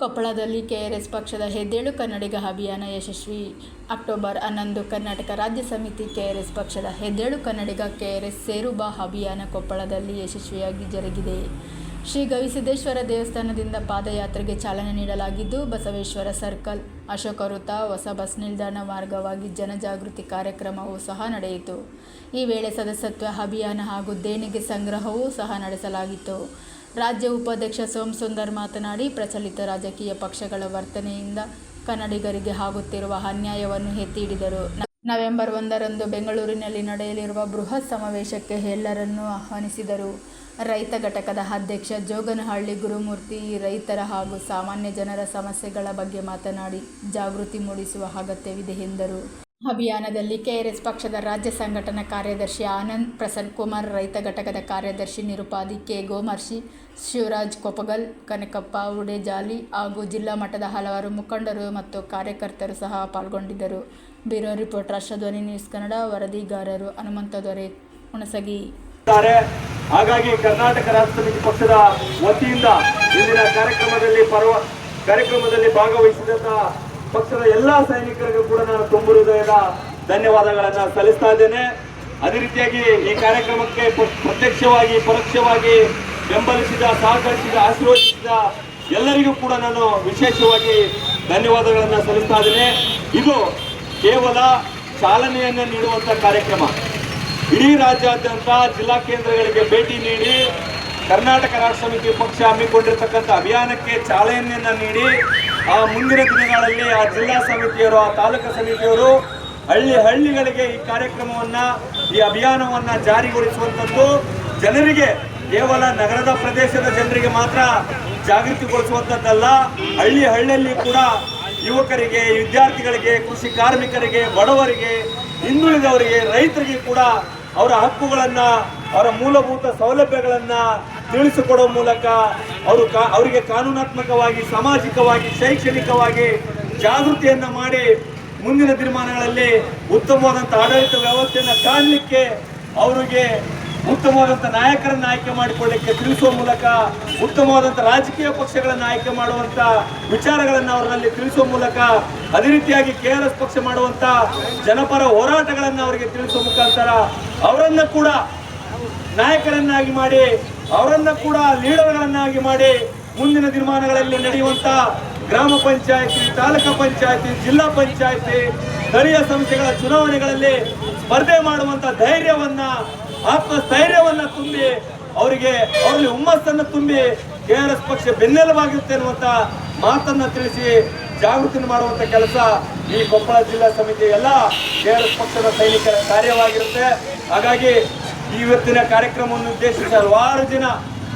ಕೊಪ್ಪಳದಲ್ಲಿ ಕೆಆರ್ಎಸ್ ಪಕ್ಷದ ಹೆದ್ದೇಳು ಕನ್ನಡಿಗ ಅಭಿಯಾನ ಯಶಸ್ವಿ. ಅಕ್ಟೋಬರ್ ಹನ್ನೊಂದು ಕರ್ನಾಟಕ ರಾಜ್ಯ ಸಮಿತಿ ಕೆಆರ್ಎಸ್ ಪಕ್ಷದ ಹೆದ್ದೇಳು ಕನ್ನಡಿಗ ಕೆಆರ್ಎಸ್ ಸೇರುಬಾ ಅಭಿಯಾನ ಕೊಪ್ಪಳದಲ್ಲಿ ಯಶಸ್ವಿಯಾಗಿ ಜರುಗಿದೆ. ಶ್ರೀ ಗವಿಸಿದ್ದೇಶ್ವರ ದೇವಸ್ಥಾನದಿಂದ ಪಾದಯಾತ್ರೆಗೆ ಚಾಲನೆ ನೀಡಲಾಗಿದ್ದು, ಬಸವೇಶ್ವರ ಸರ್ಕಲ್, ಅಶೋಕ ವೃತ್ತ, ಹೊಸ ಬಸ್ ನಿಲ್ದಾಣ ಮಾರ್ಗವಾಗಿ ಜನಜಾಗೃತಿ ಕಾರ್ಯಕ್ರಮವೂ ಸಹ ನಡೆಯಿತು. ಈ ವೇಳೆ ಸದಸ್ಯತ್ವ ಅಭಿಯಾನ ಹಾಗೂ ದೇಣಿಗೆ ಸಂಗ್ರಹವೂ ಸಹ ನಡೆಸಲಾಗಿತ್ತು. ರಾಜ್ಯ ಉಪಾಧ್ಯಕ್ಷ ಸೋಮ್ ಸುಂದರ್ ಮಾತನಾಡಿ, ಪ್ರಚಲಿತ ರಾಜಕೀಯ ಪಕ್ಷಗಳ ವರ್ತನೆಯಿಂದ ಕನ್ನಡಿಗರಿಗೆ ಆಗುತ್ತಿರುವ ಅನ್ಯಾಯವನ್ನು ಎತ್ತಿ ಹಿಡಿದರು ನವೆಂಬರ್ ಒಂದರಂದು ಬೆಂಗಳೂರಿನಲ್ಲಿ ನಡೆಯಲಿರುವ ಬೃಹತ್ ಸಮಾವೇಶಕ್ಕೆ ಎಲ್ಲರನ್ನೂ ಆಹ್ವಾನಿಸಿದರು. ರೈತ ಘಟಕದ ಅಧ್ಯಕ್ಷ ಜೋಗನಹಳ್ಳಿ ಗುರುಮೂರ್ತಿ, ರೈತರ ಹಾಗೂ ಸಾಮಾನ್ಯ ಜನರ ಸಮಸ್ಯೆಗಳ ಬಗ್ಗೆ ಮಾತನಾಡಿ ಜಾಗೃತಿ ಮೂಡಿಸುವ ಅಗತ್ಯವಿದೆ ಎಂದರು. ಅಭಿಯಾನದಲ್ಲಿ ಕೆಆರ್ಎಸ್ ಪಕ್ಷದ ರಾಜ್ಯ ಸಂಘಟನಾ ಕಾರ್ಯದರ್ಶಿ ಆನಂದ್ ಪ್ರಸನ್ ಕುಮಾರ್, ರೈತ ಘಟಕದ ಕಾರ್ಯದರ್ಶಿ ನಿರುಪಾದಿ ಕೆ. ಗೋಮರ್ಶಿ, ಶಿವರಾಜ್ ಕೊಪಗಲ್ ಕನಕಪ್ಪ ಉಡೇಜಾಲಿ ಹಾಗೂ ಜಿಲ್ಲಾ ಮಟ್ಟದ ಹಲವಾರು ಮುಖಂಡರು ಮತ್ತು ಕಾರ್ಯಕರ್ತರು ಸಹ ಪಾಲ್ಗೊಂಡಿದ್ದರು. Bureau report, Rashtradhwani news Kannada, ವರದಿಗಾರರು Hanumantha Dore, Hunasagi. ಹಾಗಾಗಿ ಕರ್ನಾಟಕ ರಾಷ್ಟ್ರ ಪಕ್ಷದ ವತಿಯಿಂದ ಇಂದಿನ ಕಾರ್ಯಕ್ರಮದಲ್ಲಿ ಕಾರ್ಯಕ್ರಮದಲ್ಲಿ ಭಾಗವಹಿಸಿದಂತ ಪಕ್ಷದ ಎಲ್ಲಾ ಸೈನಿಕರಿಗೂ ಕೂಡ ನಾನು ತುಂಬು ಹೃದಯದ ಧನ್ಯವಾದಗಳನ್ನ ಸಲ್ಲಿಸ್ತಾ ಇದ್ದೇನೆ. ಅದೇ ರೀತಿಯಾಗಿ ಈ ಕಾರ್ಯಕ್ರಮಕ್ಕೆ ಪ್ರ- ಪ್ರತ್ಯಕ್ಷವಾಗಿ, ಪರೋಕ್ಷವಾಗಿ ಬೆಂಬಲಿಸಿದ, ಸಹಕರಿಸಿದ, ಆಶೀರ್ವದಿಸಿದ ಎಲ್ಲರಿಗೂ ಕೂಡ ನಾನು ವಿಶೇಷವಾಗಿ ಧನ್ಯವಾದಗಳನ್ನು ಸಲ್ಲಿಸ್ತಾ ಇದ್ದೇನೆ. ಇದು ಕೇವಲ ಚಾಲನೆಯನ್ನು ನೀಡುವಂತ ಕಾರ್ಯಕ್ರಮ. ಇಡೀ ರಾಜ್ಯಾದ್ಯಂತ ಜಿಲ್ಲಾ ಕೇಂದ್ರಗಳಿಗೆ ಭೇಟಿ ನೀಡಿ, ಕರ್ನಾಟಕ ರಾಷ್ಟ್ರ ಸಮಿತಿ ಪಕ್ಷ ಹಮ್ಮಿಕೊಂಡಿರ್ತಕ್ಕಂಥ ಅಭಿಯಾನಕ್ಕೆ ಚಾಲನೆಯನ್ನು ನೀಡಿ ಆ ಮುಂದಿನ ದಿನಗಳಲ್ಲಿ ಆ ಜಿಲ್ಲಾ ಸಮಿತಿಯವರು, ಆ ತಾಲೂಕು ಸಮಿತಿಯವರು ಹಳ್ಳಿ ಹಳ್ಳಿಗಳಿಗೆ ಈ ಕಾರ್ಯಕ್ರಮವನ್ನ, ಈ ಅಭಿಯಾನವನ್ನ ಜಾರಿಗೊಳಿಸುವಂಥದ್ದು ಜನರಿಗೆ ಕೇವಲ ನಗರದ ಪ್ರದೇಶದ ಜನರಿಗೆ ಮಾತ್ರ ಜಾಗೃತಿಗೊಳಿಸುವಂಥದ್ದಲ್ಲ. ಹಳ್ಳಿ ಹಳ್ಳಿಯಲ್ಲಿ ಕೂಡ ಯುವಕರಿಗೆ, ವಿದ್ಯಾರ್ಥಿಗಳಿಗೆ, ಕೃಷಿ ಕಾರ್ಮಿಕರಿಗೆ, ಬಡವರಿಗೆ, ಹಿಂದುಳಿದವರಿಗೆ, ರೈತರಿಗೆ ಕೂಡ ಅವರ ಹಕ್ಕುಗಳನ್ನು, ಅವರ ಮೂಲಭೂತ ಸೌಲಭ್ಯಗಳನ್ನು ತಿಳಿಸಿಕೊಡೋ ಮೂಲಕ ಅವರು ಕಾ- ಅವರಿಗೆ ಕಾನೂನಾತ್ಮಕವಾಗಿ, ಸಾಮಾಜಿಕವಾಗಿ, ಶೈಕ್ಷಣಿಕವಾಗಿ ಜಾಗೃತಿಯನ್ನ ಮಾಡಿ ಮುಂದಿನ ದಿನಮಾನಗಳಲ್ಲಿ ಉತ್ತಮವಾದಂಥ ಆಡಳಿತ ವ್ಯವಸ್ಥೆಯನ್ನು ಕಾಣಲಿಕ್ಕೆ ಅವರಿಗೆ ಉತ್ತಮವಾದಂಥ ನಾಯಕರನ್ನ ಆಯ್ಕೆ ಮಾಡಿಕೊಳ್ಳಿಕ್ಕೆ ತಿಳಿಸುವ ಮೂಲಕ ಉತ್ತಮವಾದಂಥ ರಾಜಕೀಯ ಪಕ್ಷಗಳನ್ನು ಆಯ್ಕೆ ಮಾಡುವಂತ ವಿಚಾರಗಳನ್ನು ಅವರಲ್ಲಿ ತಿಳಿಸುವ ಮೂಲಕ ಅದೇ ರೀತಿಯಾಗಿ ಕೆ ಆರ್ ಎಸ್ ಪಕ್ಷ ಮಾಡುವಂತ ಜನಪರ ಹೋರಾಟಗಳನ್ನು ಅವರಿಗೆ ತಿಳಿಸುವ ಮುಖಾಂತರ ಅವರನ್ನ ಕೂಡ ನಾಯಕರನ್ನಾಗಿ ಮಾಡಿ, ಅವರನ್ನ ಕೂಡ ಲೀಡರ್ಗಳನ್ನಾಗಿ ಮಾಡಿ ಮುಂದಿನ ದಿನಮಾನಗಳಲ್ಲಿ ನಡೆಯುವಂತ ಗ್ರಾಮ ಪಂಚಾಯತಿ, ತಾಲೂಕು ಪಂಚಾಯತಿ, ಜಿಲ್ಲಾ ಪಂಚಾಯತಿ, ಸ್ಥಳೀಯ ಸಂಸ್ಥೆಗಳ ಚುನಾವಣೆಗಳಲ್ಲಿ ಸ್ಪರ್ಧೆ ಮಾಡುವಂತ ಧೈರ್ಯವನ್ನ, ಆತ್ಮಸ್ಥೈರ್ಯವನ್ನ ತುಂಬಿ ಅವರಿಗೆ ಅವರಲ್ಲಿ ಹುಮ್ಮಸ್ಸನ್ನು ತುಂಬಿ ಕೆ ಆರ್ ಎಸ್ ಪಕ್ಷ ಬೆನ್ನೆಲುಬಾಗಿರುತ್ತೆ ಅನ್ನುವಂತ ಮಾತನ್ನ ತಿಳಿಸಿ ಜಾಗೃತಿ ಮಾಡುವಂತ ಕೆಲಸ ಈ ಕೊಪ್ಪಳ ಜಿಲ್ಲಾ ಸಮಿತಿ ಎಲ್ಲ ಕೆ ಆರ್ ಎಸ್ ಪಕ್ಷದ ಸೈನಿಕರ ಕಾರ್ಯವಾಗಿರುತ್ತೆ. ಹಾಗಾಗಿ ಇವತ್ತಿನ ಕಾರ್ಯಕ್ರಮವನ್ನು ಉದ್ದೇಶಿಸಿ ಹಲವಾರು ಜನ